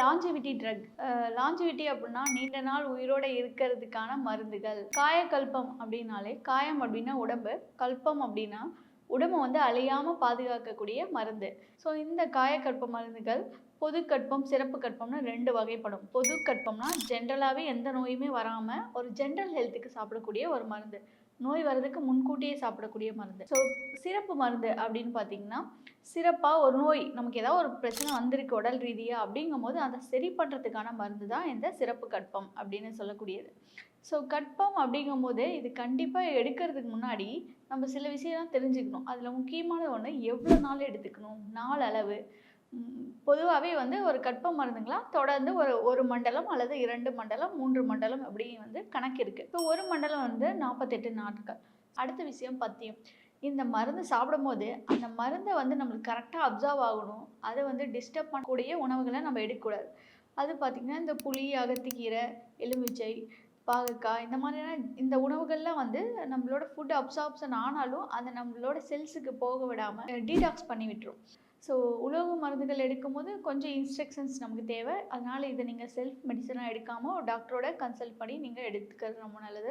Longevity drug longevity அப்படின்னா நீண்ட நாள் உயிரோட இருக்கிறதுக்கான மருந்துகள். காயக்கல்பம் அப்படின்னாலே காயம் அப்படின்னா உடம்பு கல்பம் அப்படின்னா உடம்பை வந்து அழியாமல் பாதுகாக்கக்கூடிய மருந்து. ஸோ இந்த காயக்கற்ப மருந்துகள் பொது கற்பம் சிறப்பு கற்பம்னு ரெண்டு வகைப்படும். பொது கற்பம்னா ஜென்ரலாகவே எந்த நோயுமே வராமல் ஒரு ஜென்ரல் ஹெல்த்துக்கு சாப்பிடக்கூடிய ஒரு மருந்து. நோய் வர்றதுக்கு முன்கூட்டியே சாப்பிடக்கூடிய மருந்து. ஸோ சிறப்பு மருந்து அப்படின்னு பார்த்தீங்கன்னா சிறப்பாக ஒரு நோய் நமக்கு ஏதாவது ஒரு பிரச்சனை வந்திருக்கு உடல் ரீதியாக அப்படிங்கும் போது அதை சரி பண்ணுறதுக்கான மருந்து தான் இந்த சிறப்பு கற்பம் அப்படின்னு சொல்லக்கூடியது. ஸோ கற்பம் அப்படிங்கும்போது இது கண்டிப்பாக எடுக்கிறதுக்கு முன்னாடி நம்ம சில விஷயம்லாம் தெரிஞ்சுக்கணும். அதில் முக்கியமான ஒன்று எவ்வளோ நாள் எடுத்துக்கணும்? நாள் அளவு. பொதுவாகவே வந்து ஒரு கற்ப மருந்துங்களாம் தொடர்ந்து ஒரு ஒரு மண்டலம் அல்லது இரண்டு மண்டலம் மூன்று மண்டலம் அப்படி வந்து கணக்கு இருக்குது இப்போ ஒரு மண்டலம் வந்து நாற்பத்தெட்டு நாட்கள். அடுத்த விஷயம் பத்தியம். இந்த மருந்து சாப்பிடும்போது அந்த மருந்தை வந்து நம்மளுக்கு கரெக்டாக அப்சர்வ் ஆகணும். அதை வந்து டிஸ்டர்ப் பண்ணக்கூடிய உணவுகளை நம்ம எடுக்கக்கூடாது. அது பார்த்திங்கன்னா இந்த புளி அகத்திக்கீரை எலுமிச்சை பாகற்காய் இந்த மாதிரியான இந்த உணவுகள்லாம் வந்து நம்மளோட ஃபுட் அப்சார்ப்ஷன் ஆனாலும் அதை நம்மளோட செல்ஸுக்கு போக விடாமல் டீடாக்ஸ் பண்ணி விட்டுரும். ஸோ உலோக மருந்துகள் எடுக்கும்போது கொஞ்சம் இன்ஸ்ட்ரக்ஷன்ஸ் நமக்கு தேவை. அதனால் இதை நீங்கள் செல்ஃப் மெடிசனாக எடுக்காமல் டாக்டரோட கன்சல்ட் பண்ணி நீங்கள் எடுத்துக்கிறது ரொம்ப நல்லது.